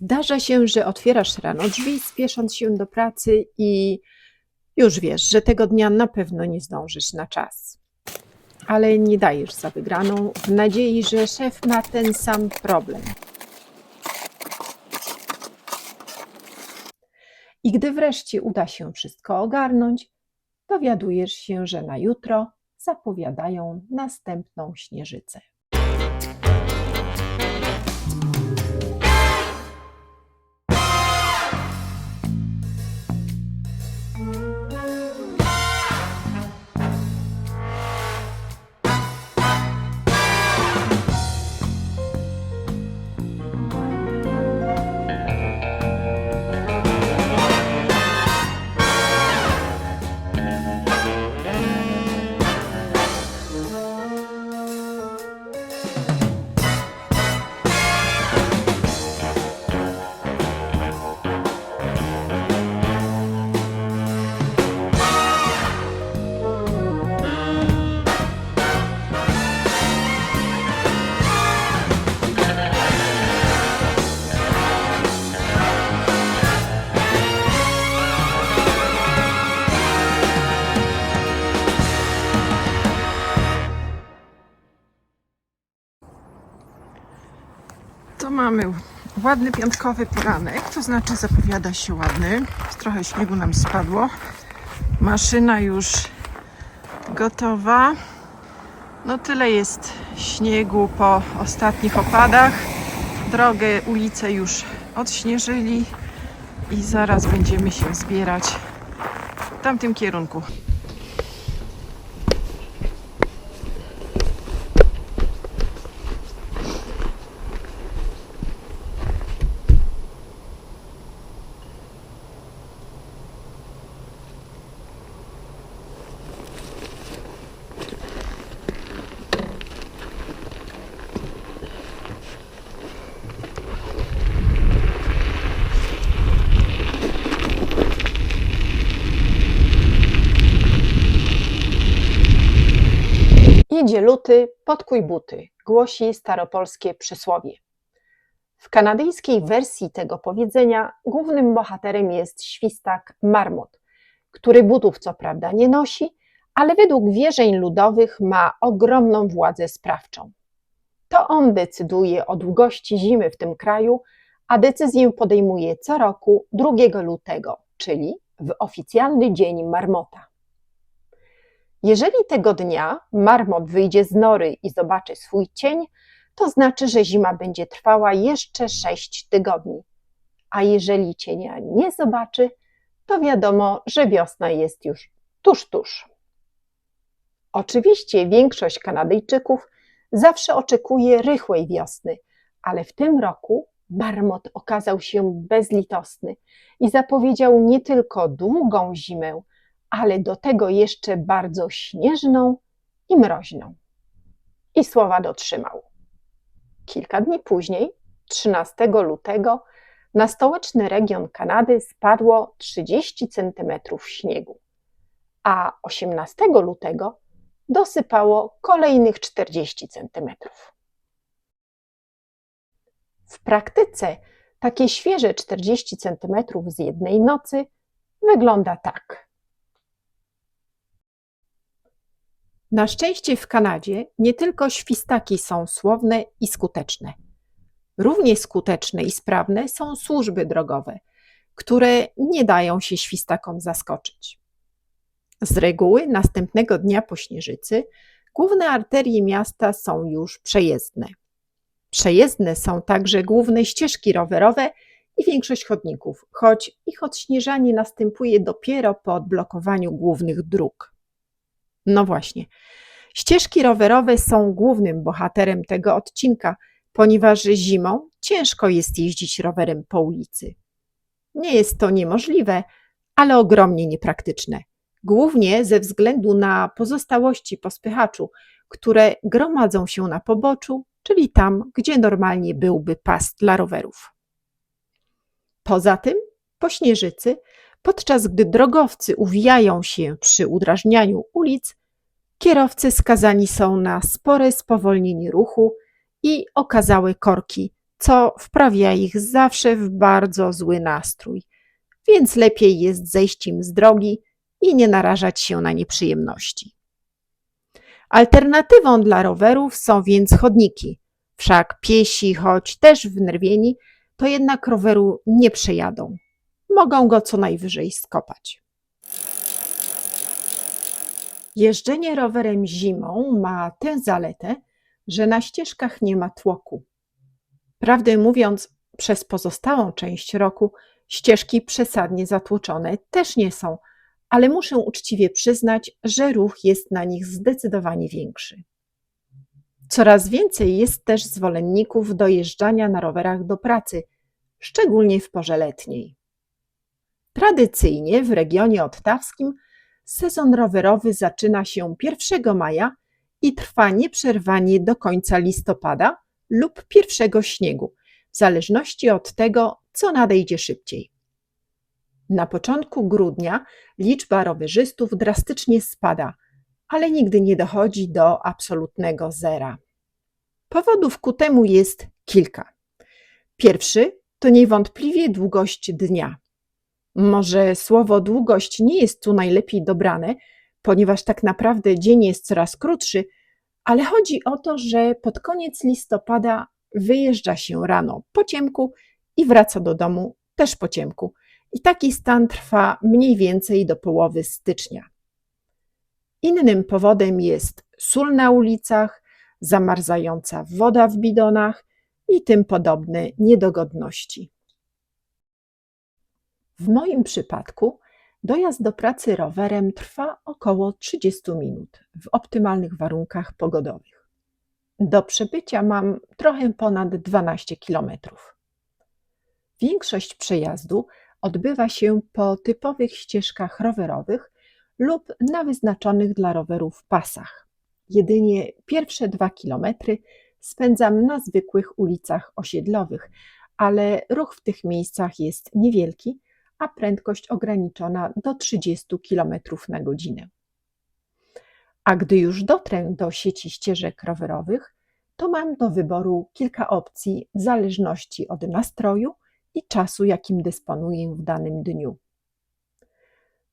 Zdarza się, że otwierasz rano drzwi, spiesząc się do pracy i już wiesz, że tego dnia na pewno nie zdążysz na czas. Ale nie dajesz za wygraną w nadziei, że szef ma ten sam problem. I gdy wreszcie uda się wszystko ogarnąć, dowiadujesz się, że na jutro zapowiadają następną śnieżycę. Mamy ładny piątkowy poranek, to znaczy zapowiada się ładny. Trochę śniegu nam spadło. Maszyna już gotowa. No tyle jest śniegu po ostatnich opadach. Drogę, ulice już odśnieżyli i zaraz będziemy się zbierać w tamtym kierunku. Idzie luty, podkuj buty, głosi staropolskie przysłowie. W kanadyjskiej wersji tego powiedzenia głównym bohaterem jest świstak marmot, który butów co prawda nie nosi, ale według wierzeń ludowych ma ogromną władzę sprawczą. To on decyduje o długości zimy w tym kraju, a decyzję podejmuje co roku 2 lutego, czyli w oficjalny dzień marmota. Jeżeli tego dnia marmot wyjdzie z nory i zobaczy swój cień, to znaczy, że zima będzie trwała jeszcze 6 tygodni. A jeżeli cienia nie zobaczy, to wiadomo, że wiosna jest już tuż, tuż. Oczywiście większość Kanadyjczyków zawsze oczekuje rychłej wiosny, ale w tym roku marmot okazał się bezlitosny i zapowiedział nie tylko długą zimę, ale do tego jeszcze bardzo śnieżną i mroźną. I słowa dotrzymał. Kilka dni później, 13 lutego, na stołeczny region Kanady spadło 30 cm śniegu, a 18 lutego dosypało kolejnych 40 cm. W praktyce takie świeże 40 cm z jednej nocy wygląda tak. Na szczęście w Kanadzie nie tylko świstaki są słowne i skuteczne. Równie skuteczne i sprawne są służby drogowe, które nie dają się świstakom zaskoczyć. Z reguły następnego dnia po śnieżycy główne arterie miasta są już przejezdne. Przejezdne są także główne ścieżki rowerowe i większość chodników, choć ich odśnieżanie następuje dopiero po odblokowaniu głównych dróg. No właśnie. Ścieżki rowerowe są głównym bohaterem tego odcinka, ponieważ zimą ciężko jest jeździć rowerem po ulicy. Nie jest to niemożliwe, ale ogromnie niepraktyczne. Głównie ze względu na pozostałości po spychaczu, które gromadzą się na poboczu, czyli tam, gdzie normalnie byłby pas dla rowerów. Poza tym, po śnieżycy, podczas gdy drogowcy uwijają się przy udrażnianiu ulic, kierowcy skazani są na spore spowolnienie ruchu i okazałe korki co wprawia ich zawsze w bardzo zły nastrój, więc lepiej jest zejść im z drogi i nie narażać się na nieprzyjemności. Alternatywą dla rowerów są więc chodniki, wszak piesi, choć też wnerwieni, to jednak roweru nie przejadą. Mogą go co najwyżej skopać. Jeżdżenie rowerem zimą ma tę zaletę, że na ścieżkach nie ma tłoku. Prawdę mówiąc, przez pozostałą część roku ścieżki przesadnie zatłoczone też nie są, ale muszę uczciwie przyznać, że ruch jest na nich zdecydowanie większy. Coraz więcej jest też zwolenników dojeżdżania na rowerach do pracy, szczególnie w porze letniej. Tradycyjnie w regionie ottawskim sezon rowerowy zaczyna się 1 maja i trwa nieprzerwanie do końca listopada lub pierwszego śniegu, w zależności od tego, co nadejdzie szybciej. Na początku grudnia liczba rowerzystów drastycznie spada, ale nigdy nie dochodzi do absolutnego zera. Powodów ku temu jest kilka. Pierwszy to niewątpliwie długość dnia. Może słowo długość nie jest tu najlepiej dobrane, ponieważ tak naprawdę dzień jest coraz krótszy, ale chodzi o to, że pod koniec listopada wyjeżdża się rano po ciemku i wraca do domu też po ciemku. I taki stan trwa mniej więcej do połowy stycznia. Innym powodem jest sól na ulicach, zamarzająca woda w bidonach i tym podobne niedogodności. W moim przypadku dojazd do pracy rowerem trwa około 30 minut w optymalnych warunkach pogodowych. Do przebycia mam trochę ponad 12 kilometrów. Większość przejazdu odbywa się po typowych ścieżkach rowerowych lub na wyznaczonych dla rowerów pasach. Jedynie pierwsze dwa kilometry spędzam na zwykłych ulicach osiedlowych, ale ruch w tych miejscach jest niewielki, a prędkość ograniczona do 30 km na godzinę. A gdy już dotrę do sieci ścieżek rowerowych, to mam do wyboru kilka opcji w zależności od nastroju i czasu, jakim dysponuję w danym dniu.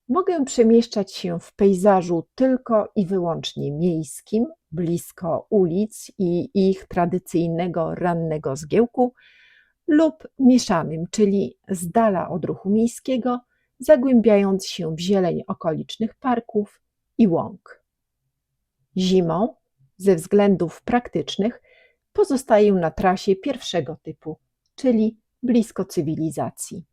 Mogę przemieszczać się w pejzażu tylko i wyłącznie miejskim, blisko ulic i ich tradycyjnego rannego zgiełku, lub mieszanym, czyli z dala od ruchu miejskiego, zagłębiając się w zieleń okolicznych parków i łąk. Zimą, ze względów praktycznych, pozostaję na trasie pierwszego typu, czyli blisko cywilizacji.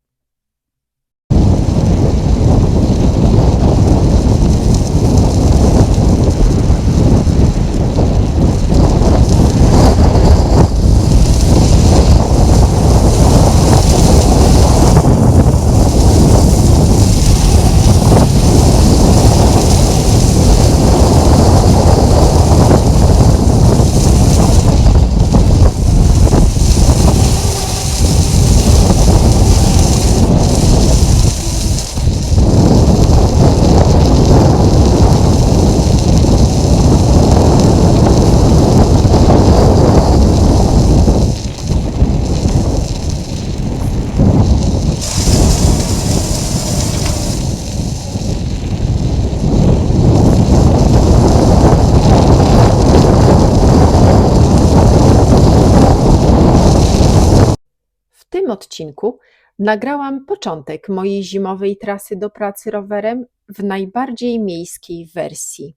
Tym odcinku nagrałam początek mojej zimowej trasy do pracy rowerem w najbardziej miejskiej wersji.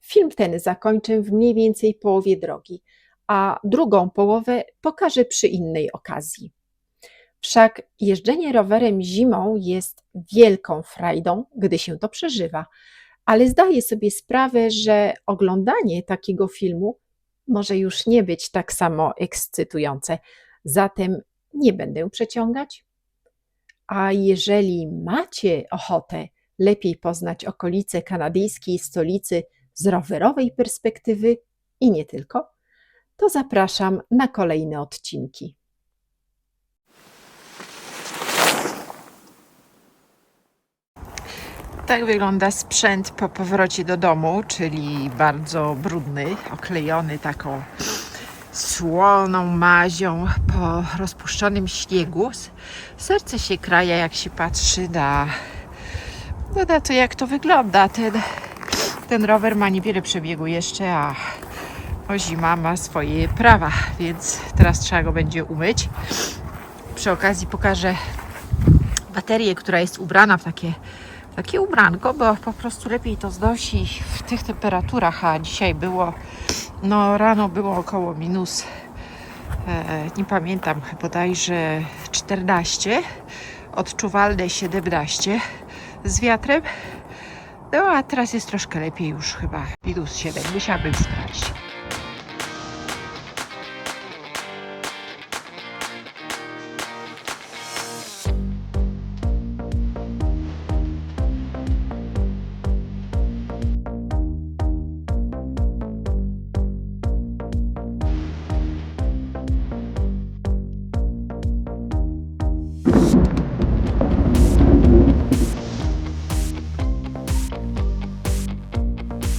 Film ten zakończę w mniej więcej połowie drogi, a drugą połowę pokażę przy innej okazji. Wszak jeżdżenie rowerem zimą jest wielką frajdą, gdy się to przeżywa, ale zdaję sobie sprawę, że oglądanie takiego filmu może już nie być tak samo ekscytujące. Zatem nie będę przeciągać. A jeżeli macie ochotę lepiej poznać okolice kanadyjskiej stolicy z rowerowej perspektywy i nie tylko, to zapraszam na kolejne odcinki. Tak wygląda sprzęt po powrocie do domu, czyli bardzo brudny, oklejony taką słoną mazią po rozpuszczonym śniegu. Serce się kraja, jak się patrzy na, no na to, jak to wygląda. Ten, ten rower ma niewiele przebiegu jeszcze, a o zima ma swoje prawa, więc teraz trzeba go będzie umyć. Przy okazji pokażę baterię, która jest ubrana w takie, takie ubranko, bo po prostu lepiej to znosi w tych temperaturach, a dzisiaj było, no rano było około minus, e, nie pamiętam, bodajże 14, odczuwalne 17 z wiatrem. No a teraz jest troszkę lepiej już chyba minus 7, musiałabym sprawdzić.